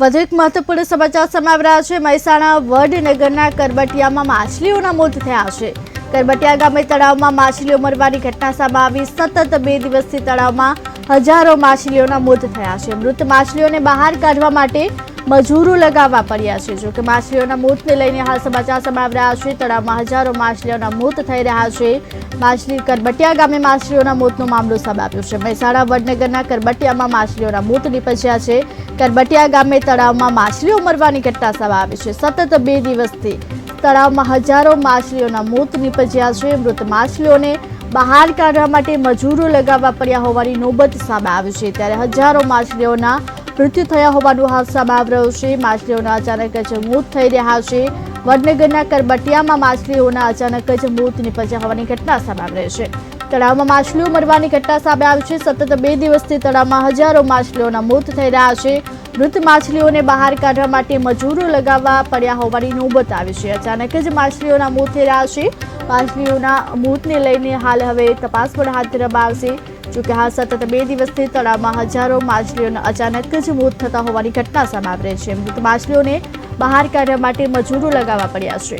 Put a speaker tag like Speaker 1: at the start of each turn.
Speaker 1: વધુ એક મહત્વપૂર્ણ સમાચાર સામે છે. મહેસાણા વડનગરના કરબટિયામાં માછલીઓના મોત થયા છે. કરબટિયા ગામે તળાવમાં માછલીઓ મરવાની ઘટના સામે આવી. સતત બે દિવસથી તળાવમાં હજારો માછલીઓના મોત થયા છે. મૃત માછલીઓને બહાર કાઢવા માટે મજૂરો લગાવવા પડ્યા છે. જોકે માછલીઓના મોતને લઈને હાલ સમાચાર સમાવી રહ્યા છે. તળાવમાં હજારો માછલીઓના મોત થઈ રહ્યા છે. માછલી કરબટિયા ગામે માછલીઓના મોતનો મામલો સામે આવ્યો છે. મહેસાણા વડનગરના કરબટિયામાં માછલીઓના મોત નીપજ્યા છે. કરબટિયા ગામે તળાવમાં માછલીઓ મરવાની ઘટના સામે આવી છે. સતત બે દિવસથી તળાવમાં હજારો માછલીઓના મોત નીપજ્યા છે. મૃત માછલીઓને બહાર કાઢવા માટે મજૂરો લગાવવા પડ્યા હોવાની નોબત સામે આવી છે. ત્યારે હજારો માછલીઓના મૃત્યુ થયા હોવાનું હાલ સામે આવી રહ્યું છે. માછલીઓના અચાનક જ મોત થઈ રહ્યા છે. વડનગરના કરબટિયામાં માછલીઓના અચાનક જ મોત નીપજ્યા હોવાની ઘટના સામે આવી રહી છે. તળાવમાં માછલીઓ મરવાની ઘટના સામે આવી છે. સતત બે દિવસથી તળાવમાં હજારો માછલીઓના મોત થઈ રહ્યા છે. મૃત માછલીઓને બહાર કાઢવા માટે મજૂરો લગાવવા પડ્યા હોવાની નોબત આવી છે. અચાનક જ માછલીઓના મોત થઈ રહ્યા છે. માછલીઓના મોતને લઈને હાલ હવે તપાસ પણ હાથ ધરવામાં આવશે. જોકે હાલ સતત બે દિવસથી તળાવમાં હજારો માછલીઓના અચાનક જ મોત થતા હોવાની ઘટના સામે આવી છે. મૃત માછલીઓને બહાર કાઢવા માટે મજૂરો લગાવવા પડ્યા છે.